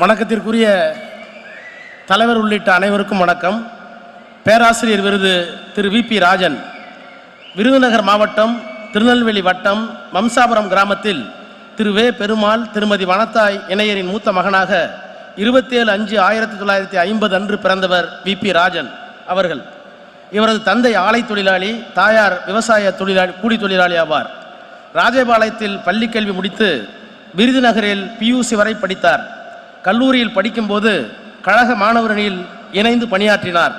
வணக்கத்திற்குரிய தலைவர் உள்ளிட்ட அனைவருக்கும் வணக்கம். பேராசிரியர் விருது திரு வி பி ராஜன். விருதுநகர் மாவட்டம் திருநெல்வேலி வட்டம் மம்சாபுரம் கிராமத்தில் திரு வே. பெருமாள் திருமதி வனத்தாய் இணையரின் மூத்த மகனாக இருபத்தேழு அஞ்சு ஆயிரத்தி தொள்ளாயிரத்தி ஐம்பது அன்று பிறந்தவர் வி. பி. ராஜன் அவர்கள். இவரது தந்தை ஆலை தொழிலாளி தாயார் விவசாய தொழிலாளி கூலி தொழிலாளி ஆவார். ராஜபாளையத்தில் பள்ளிக்கல்வி முடித்து விருதுநகரில் பியூசி வரை படித்தார். கல்லூரியில் படிக்கும்போது கழக மாணவரணியில் இணைந்து பணியாற்றினார்.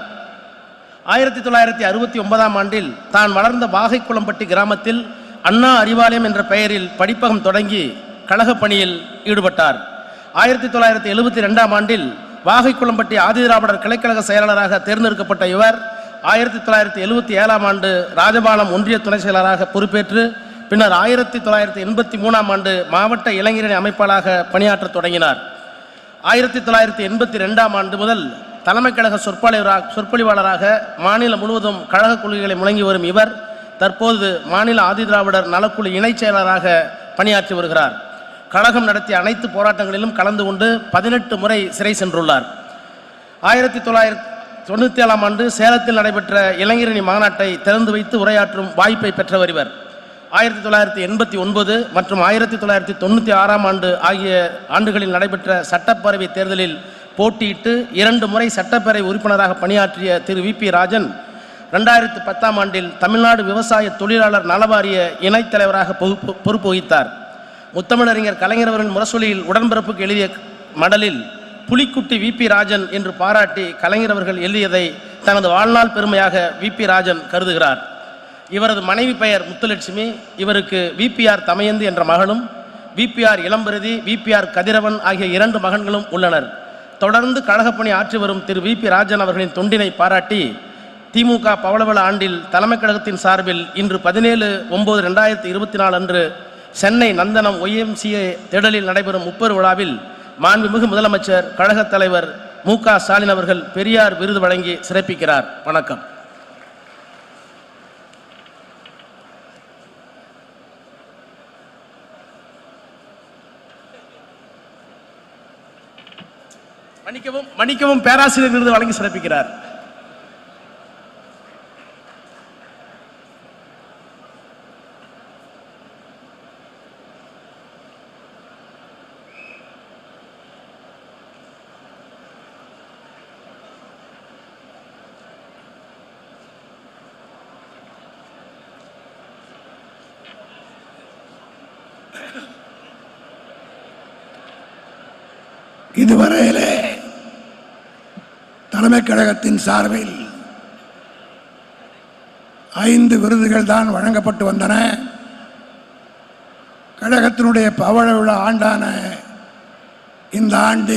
ஆயிரத்தி தொள்ளாயிரத்தி அறுபத்தி ஒன்பதாம் ஆண்டில் தான் வளர்ந்த வாகைக்குளம்பட்டி கிராமத்தில் அண்ணா அறிவாலயம் என்ற பெயரில் படிப்பகம் தொடங்கி கழகப் பணியில் ஈடுபட்டார். ஆயிரத்தி தொள்ளாயிரத்தி எழுபத்தி ரெண்டாம் ஆண்டில் வாகைக்குளம்பட்டி ஆதிதிராவிடர் கிளைக்கழக செயலாளராக தேர்ந்தெடுக்கப்பட்ட இவர் ஆயிரத்தி தொள்ளாயிரத்தி எழுபத்தி ஏழாம் ஆண்டு ராஜபாலம் ஒன்றிய துணை செயலராக பொறுப்பேற்று பின்னர் ஆயிரத்தி தொள்ளாயிரத்தி எண்பத்தி மூணாம் ஆண்டு மாவட்ட இளைஞரணி அமைப்பாளராக பணியாற்றத் தொடங்கினார். ஆயிரத்தி தொள்ளாயிரத்தி எண்பத்தி ரெண்டாம் ஆண்டு முதல் தலைமை கழக சொற்பொழிவராக சொற்பொழிவாளராக மாநிலம் முழுவதும் கழக கொள்கைகளை முழங்கி வரும் இவர் தற்போது மாநில ஆதிதிராவிடர் நலக்குழு இணைச் செயலராக பணியாற்றி வருகிறார். கழகம் நடத்திய அனைத்து போராட்டங்களிலும் கலந்து கொண்டு பதினெட்டு முறை சிறை சென்றுள்ளார். ஆயிரத்தி தொள்ளாயிரத்தி தொண்ணூற்றி ஏழாம் ஆண்டு சேலத்தில் நடைபெற்ற இளைஞரணி மாநாட்டை திறந்து வைத்து உரையாற்றும் வாய்ப்பை பெற்றவர் இவர். ஆயிரத்தி தொள்ளாயிரத்தி எண்பத்தி ஒன்பது மற்றும் ஆயிரத்தி தொள்ளாயிரத்தி தொண்ணூற்றி ஆறாம் ஆண்டு ஆகிய ஆண்டுகளில் நடைபெற்ற சட்டப்பேரவை தேர்தலில் போட்டியிட்டு இரண்டு முறை சட்டப்பேரவை உறுப்பினராக பணியாற்றிய திரு வி பி ராஜன் ரெண்டாயிரத்தி பத்தாம் ஆண்டில் தமிழ்நாடு விவசாய தொழிலாளர் நலவாரிய இணைத் தலைவராக பொறுப்பு பொறுப்பு வகித்தார் முத்தமிழறிஞர் கலைஞர் அவர்கள் முரசொலியில் உடன்பிறப்புக்கு எழுதிய மடலில் புலிக்குட்டி வி பி ராஜன் என்று பாராட்டி கலைஞர் அவர்கள் எழுதியதை தனது வாழ்நாள் பெருமையாக வி பி ராஜன் கருதுகிறார். இவரது மனைவி பெயர் முத்துலட்சுமி இவருக்கு விபிஆர் தமையந்து என்ற மகளும் விபிஆர் இளம்பிரதி விபிஆர் கதிரவன் ஆகிய இரண்டு மகன்களும் உள்ளனர். தொடர்ந்து கழகப்பணி ஆற்றி வரும் திரு வி பி ராஜன் அவர்களின் தொண்டினை பாராட்டி திமுக பவளவள ஆண்டில் தலைமை கழகத்தின் சார்பில் இன்று பதினேழு ஒன்பது ரெண்டாயிரத்தி இருபத்தி நாலு அன்று சென்னை நந்தனம் ஒய்எம்சிஏ திடலில் நடைபெறும் முப்பெரு விழாவில் மாண்புமிகு முதலமைச்சர் கழகத் தலைவர் மு க ஸ்டாலின் அவர்கள் பெரியார் விருது வழங்கி சிறப்பிக்கிறார். வணக்கம். மன்னிக்கவும் மன்னிக்கவும் பேராசிரியர் விருது வழங்கி சிறப்பிக்கிறார். இதுவரையிலே தலைமை கழகத்தின் சார்பில் ஐந்து விருதுகள் தான் வழங்கப்பட்டு வந்தன. கழகத்தினுடைய பவழ விழா ஆண்டான இந்த ஆண்டு